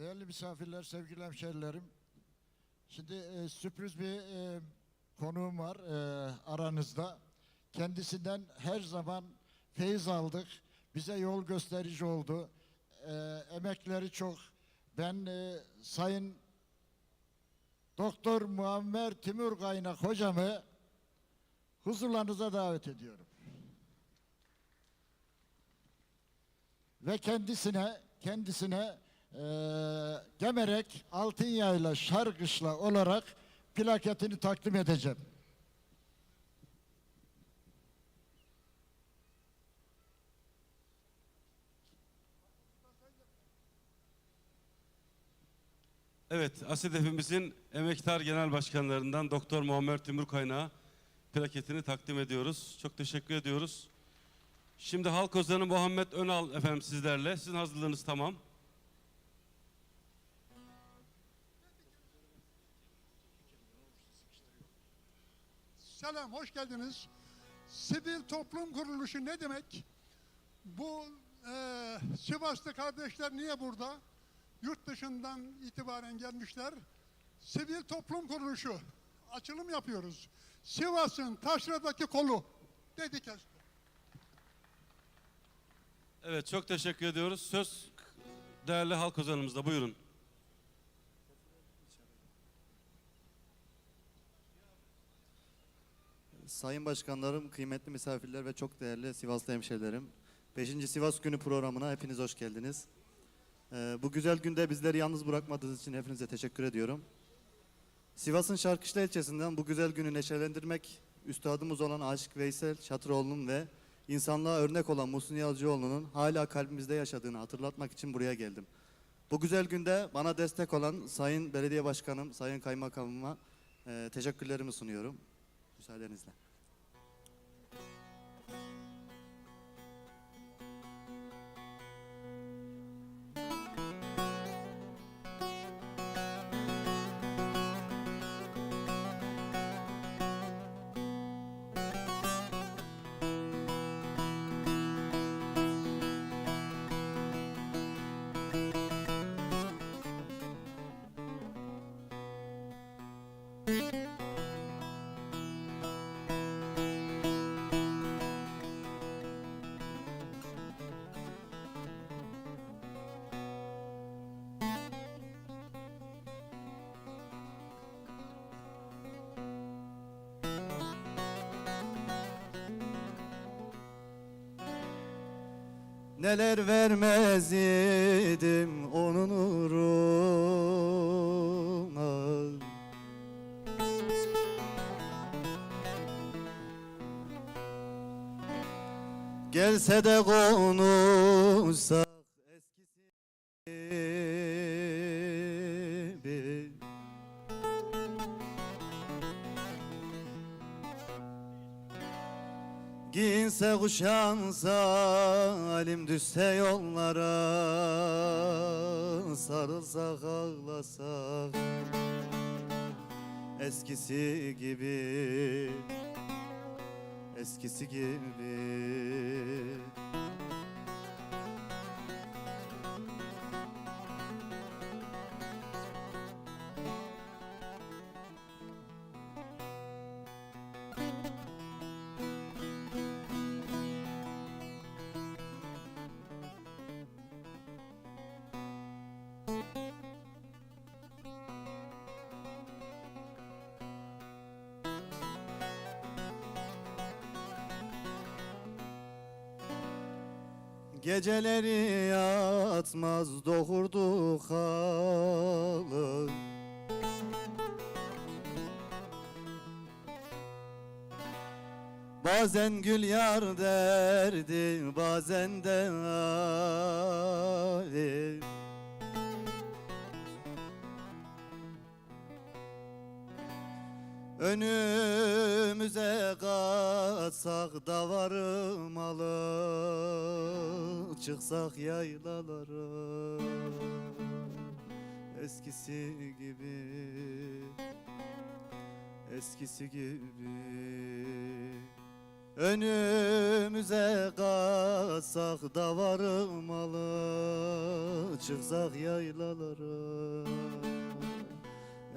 Değerli misafirler, sevgili hemşerilerim. Şimdi e, sürpriz bir e, konuğum var e, aranızda. Kendisinden her zaman feyiz aldık. Bize yol gösterici oldu. E, emekleri çok. Ben e, Sayın Doktor Muammer Timur Kaynak hocamı huzurlarınıza davet ediyorum. Ve kendisine kendisine eee Gemerek Altınyayla Şarkışla olarak plaketini takdim edeceğim. Evet, ASİDEF'imizin emektar genel başkanlarından Doktor Muammer Timur Kaynağı plaketini takdim ediyoruz. Çok teşekkür ediyoruz. Şimdi halk ozanı Muhammed Önal efendim sizlerle. Sizin hazırlığınız tamam. Selam, hoş geldiniz. Sivil toplum kuruluşu ne demek? Bu e, Sivaslı kardeşler niye burada? Yurt dışından itibaren gelmişler. Sivil toplum kuruluşu. Açılım yapıyoruz. Sivas'ın taşradaki kolu. Dedik ya. Evet, çok teşekkür ediyoruz. Söz değerli halk ozanımızda. Buyurun. Sayın Başkanlarım, kıymetli misafirler ve çok değerli Sivaslı hemşerilerim. 5. Sivas Günü programına hepiniz hoş geldiniz. Ee, bu güzel günde bizleri yalnız bırakmadığınız için hepinize teşekkür ediyorum. Sivas'ın Şarkışla ilçesinden bu güzel günü neşelendirmek, üstadımız olan Aşık Veysel Çatıroğlu'nun ve insanlığa örnek olan Muhsin Yazıcıoğlu'nun hala kalbimizde yaşadığını hatırlatmak için buraya geldim. Bu güzel günde bana destek olan Sayın Belediye Başkanım, Sayın Kaymakamıma e, teşekkürlerimi sunuyorum. Müsaadenizle. Neler vermez idim onun uğruna. Gelse de konuşsak Giyinse kuşansa halim düşse yollara Sarılsak ağlasak. Eskisi gibi Eskisi gibi Geceleri yatmaz doğurdu halı Bazen gül yar derdi bazen de Ali Önümüze katsak da varım alı Çıksak yaylalara. Eskisi gibi Eskisi gibi. Önümüze kalsak da varmalı Çıksak yaylalara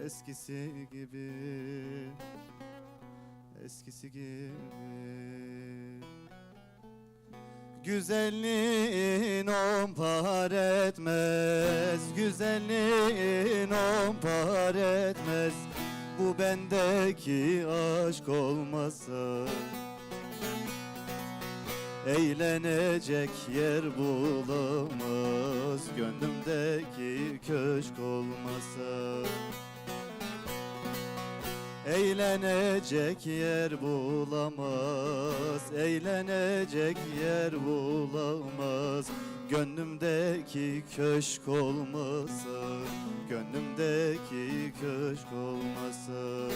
Eskisi gibi. Eskisi gibi. Güzelliğin on par etmez. Güzelliğin on par etmez. Bu bendeki aşk olmasa. Eğlenecek yer bulamaz. Gönlümdeki köşk olmasa Eğlenecek yer bulamaz Eğlenecek yer bulamaz. Gönlümdeki köşk olmasa Gönlümdeki köşk olmasa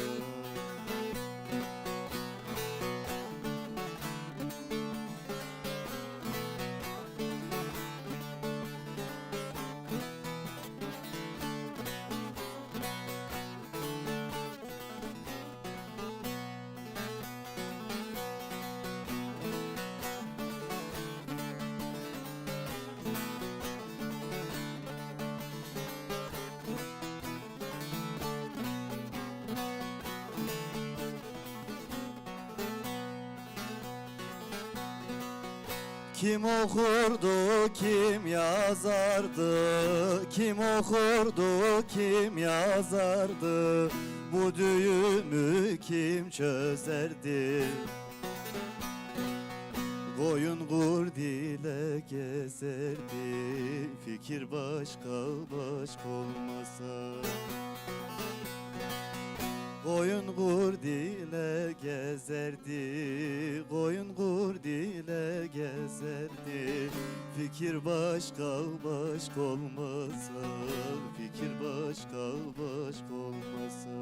Kim okurdu, kim yazardı? Kim okurdu, kim yazardı? Bu düğümü kim çözerdi? Koyun kurdile gezerdi Fikir başka başka olmasa Koyun kurdile gezerdi Koyun kurdile gezerdi. Fikir başka başka olmasa Fikir başka başka olmasa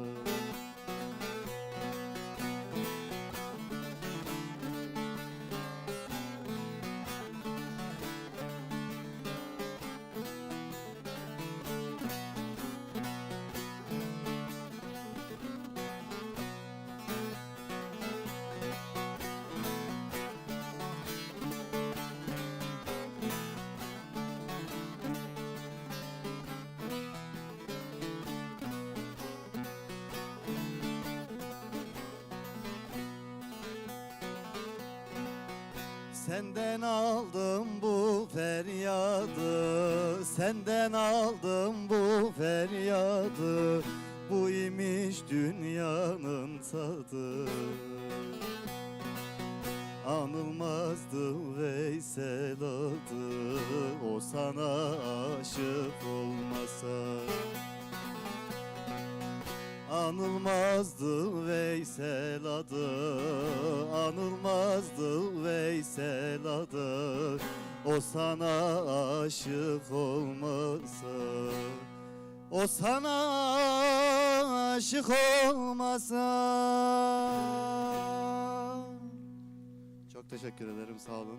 Senden aldım bu feryadı Senden aldım bu feryadı. Bu imiş dünyanın tadı. Anılmazdı Veysel adı O sana aşık olmasa Anılmazdı Veysel adı Anılmazdı Veysel adı O sana aşık olmasa O sana aşık olmasa Çok teşekkür ederim sağ olun.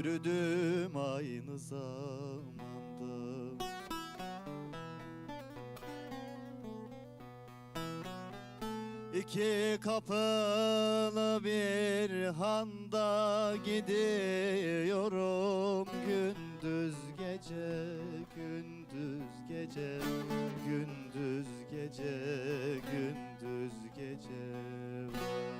Yürüdüm aynı zamanda İki kapılı bir handa gidiyorum gündüz gece gündüz gece gündüz gece gündüz gece vay.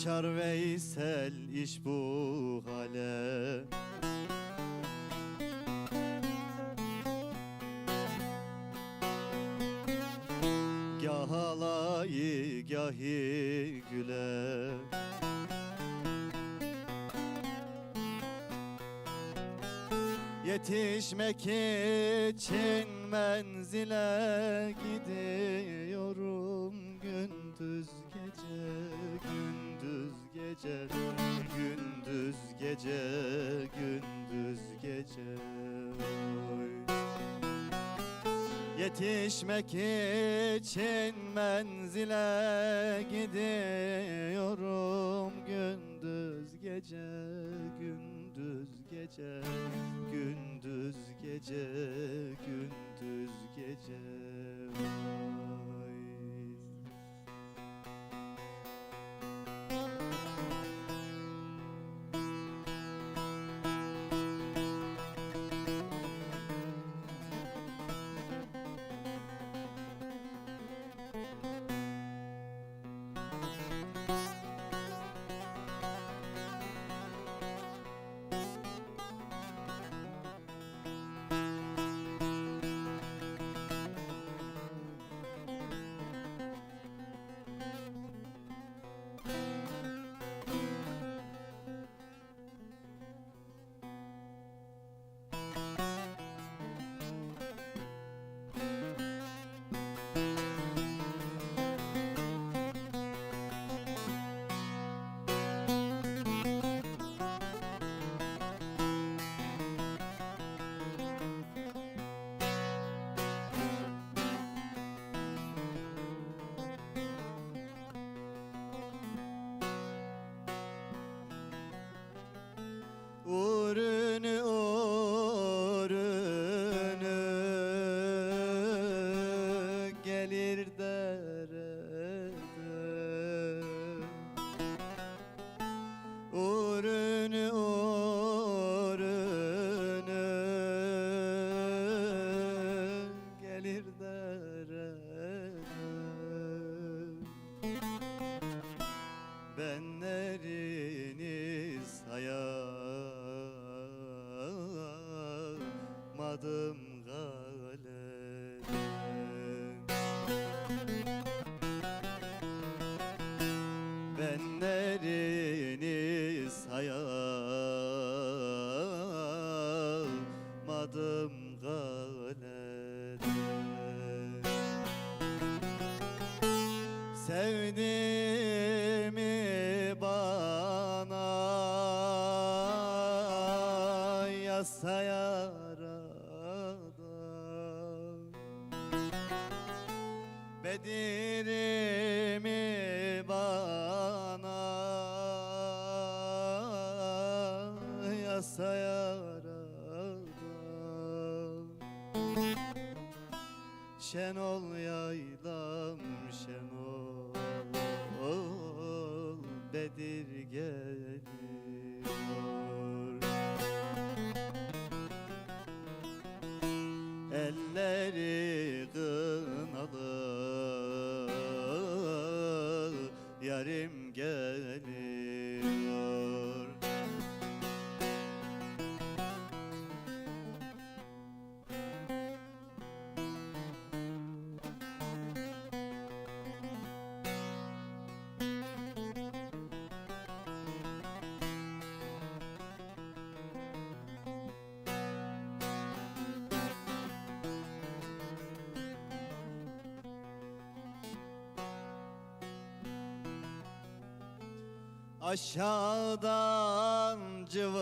Şaşar Veysel iş bu hale. Gah alayı gahi güle. Yetişmek için menzile gidiyorum gündüz gece gündüz gece gündüz gece gündüz gece Oy. Yetişmek için menzile gidiyorum gündüz gece gündüz gece gündüz gece gündüz gece Vay. Bedirimi bana varsa yarada Şenol yaylam şenol Bedir geliyor Aşağıdan cıvıl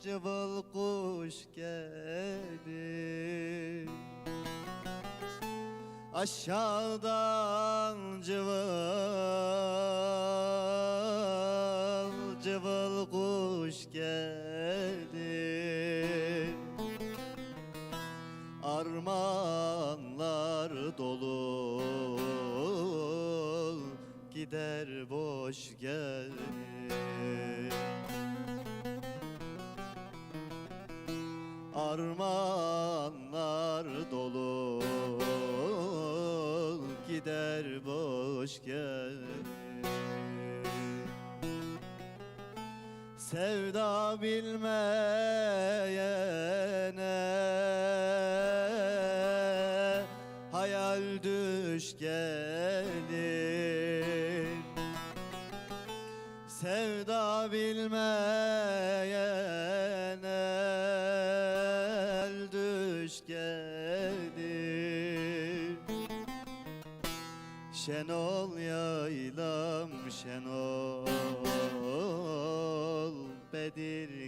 cıvıl kuş gelir Aşağıdan cıvıl cıvıl kuş gelir gider boş gelir Armağanlar dolu gider boş gelir Sevda bilmeyene Şenol yaylam şenol Bedir gelir